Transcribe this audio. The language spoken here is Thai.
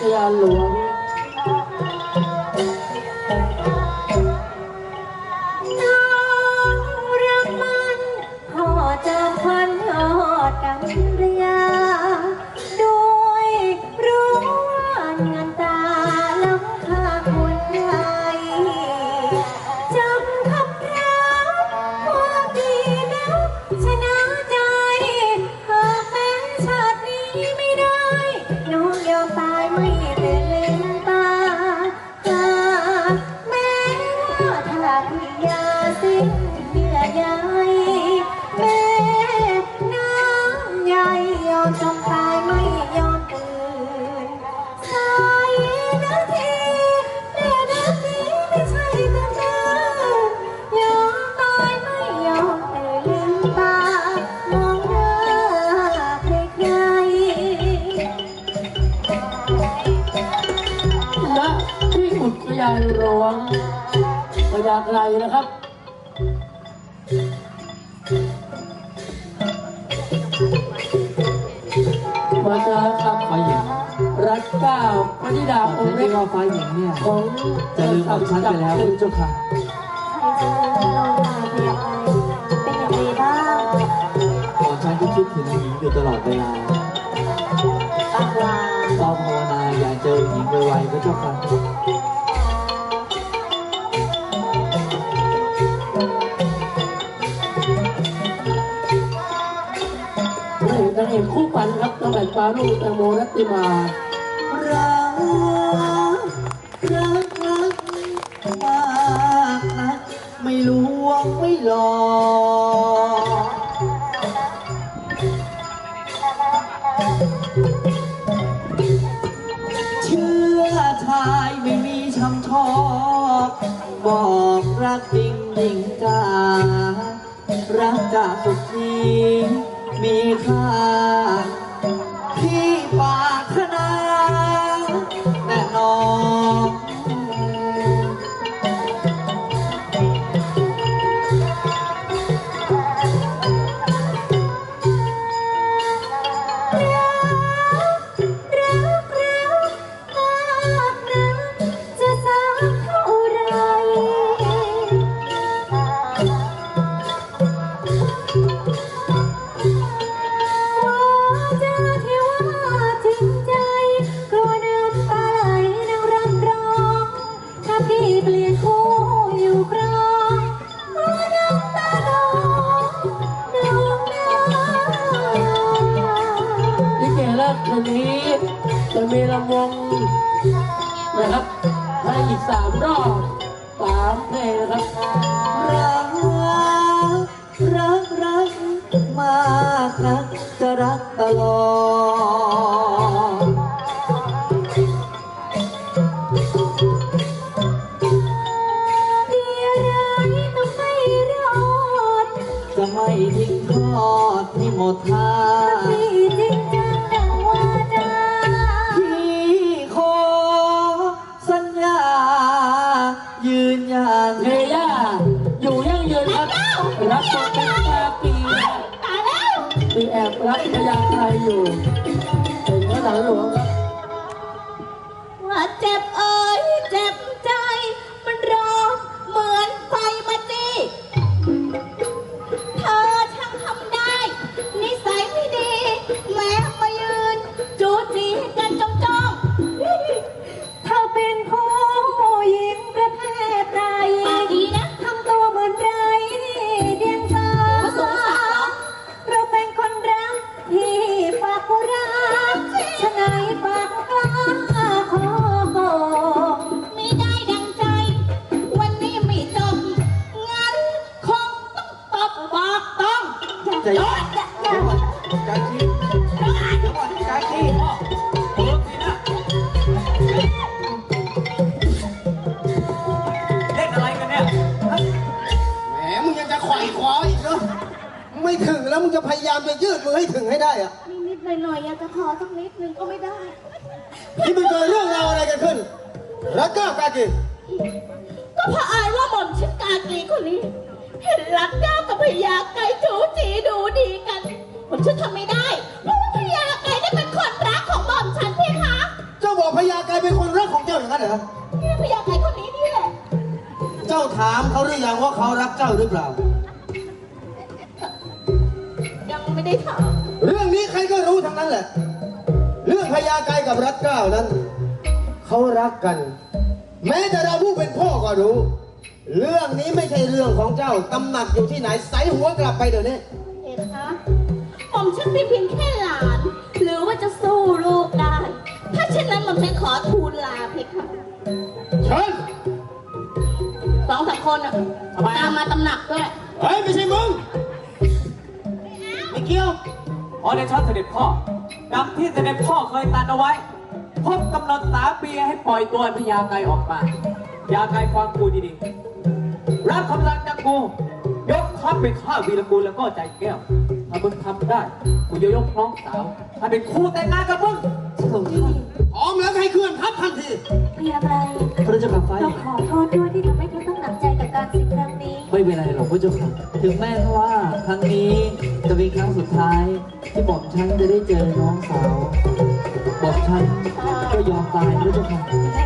ทยาหลวงน้องรักมันพ่อเจอพันยอดดังเรี ที่อุทยานหลวงพญาไกรนะครับ มาจาครับฝ่ายหญิงรัชเก้าพระธิดาองฉันค์เล็คิกดว่าฝ่ายหญิงเนี่ยของจะลืมเอาฉันไปแล้วคุณเจ้าค่ะใครจะลืมเราลาเพียไปเป็นอย่างไรบ้างก่อนฉันก็คิดถึงหญิงอยู่ตลอดเวลา ไวๆพระเจ้าค่ะนางเอกคู่ปันครับตั้งแต่ปาลูกแตงโมรัตติมารักรักรักมากนักไม่ลวงไม่หลอก ช้ำชอบบอกรักจริงจริงจ้ารักจากสุดที่มีค่า มีลำวงนะครับให้อีกสามรอบสามเพลงนะครับรักรักรักมากนักจะรักตลอด รักพญาไทยอยู่เป็นพระหลานหลวง ว่าเจ็บเอ้ยเจ็บายามจะยืดมือให้ถึงให้ได้อะนิดๆหน่อยๆอยากจะขอสักนิดนึงก็ไม่ได้ นี่มันเกิดเรื่องราวอะไรกันขึ้น รักก้าวกากิก็เพราะอายว่าหม่อมชิดกากีคนนี้ เห็นรักเจ้ากับพญาไก่จูจีดูดีกันผมฉันทำไม่ได้ เพราะว่าพญาไก่ได้เป็นคนรักของหม่อมฉันพี่คะเจ้าบอกพญากายเป็นคนรักของเจ้าอย่างนั้นเหรอนี่พยาไก่คนนี้นี่แหละ เจ้าถามเขาหรือยังว่าเขารักเจ้าหรือเปล่า ไม่ได้ถามเรื่องนี้ใครก็รู้ทั้งนั้นแหละ เรื่องพญากายกับรัตเกล้านั้น เขารักกัน แม้แต่เราผู้เป็นพ่อก็รู้ เรื่องนี้ไม่ใช่เรื่องของเจ้าตำหนักอยู่ที่ไหนใส่หัวกลับไปเดี๋ยวนี้เห็นคะผมฉันเป็นเพียงแค่หลาน หรือว่าจะสู้ลูกได้ ถ้าเช่นนั้นผมฉันขอทูลลาเพคะเชิญสองสามคนอะตามมาตำหนักด้วย เฮ้ยไม่ใช่มึงไม่ เกี่ยว ขอในชั้นเสด็จพ่อดังที่เสด็จพ่อเคยตัดเอาไว้ พบกำหนดสามปีให้ปล่อยตัวพญาไกออกมา ยาไกฟังกูดีๆ รับคำสั่งจากกู ยกทัพไปฆ่าวีรกูลแล้วก็ใจแก้ว ถ้ามึงทำได้ กูจะยกน้องสาวให้เป็นคู่แต่งงานกับมึงพระองค์ท่านพร้อมแล้วให้เคลื่อนทัพทันที เพียงไรพระเจ้าค่ะฟ้าหเราญิงขอโทษด้วยที่ทำให้เธอต้องหนักใจกับการสิ่งครั้งนี้ ไม่เป็นไรหรอกพระเจ้าค่ะถึงแม้ว่าครั้งนี้จะเป็นครั้งสุดท้ายที่บอกฉันจะได้เจอน้องสาว บอกฉันก็ยอมตายพระเจ้าค่ะยังไงก็รอนะ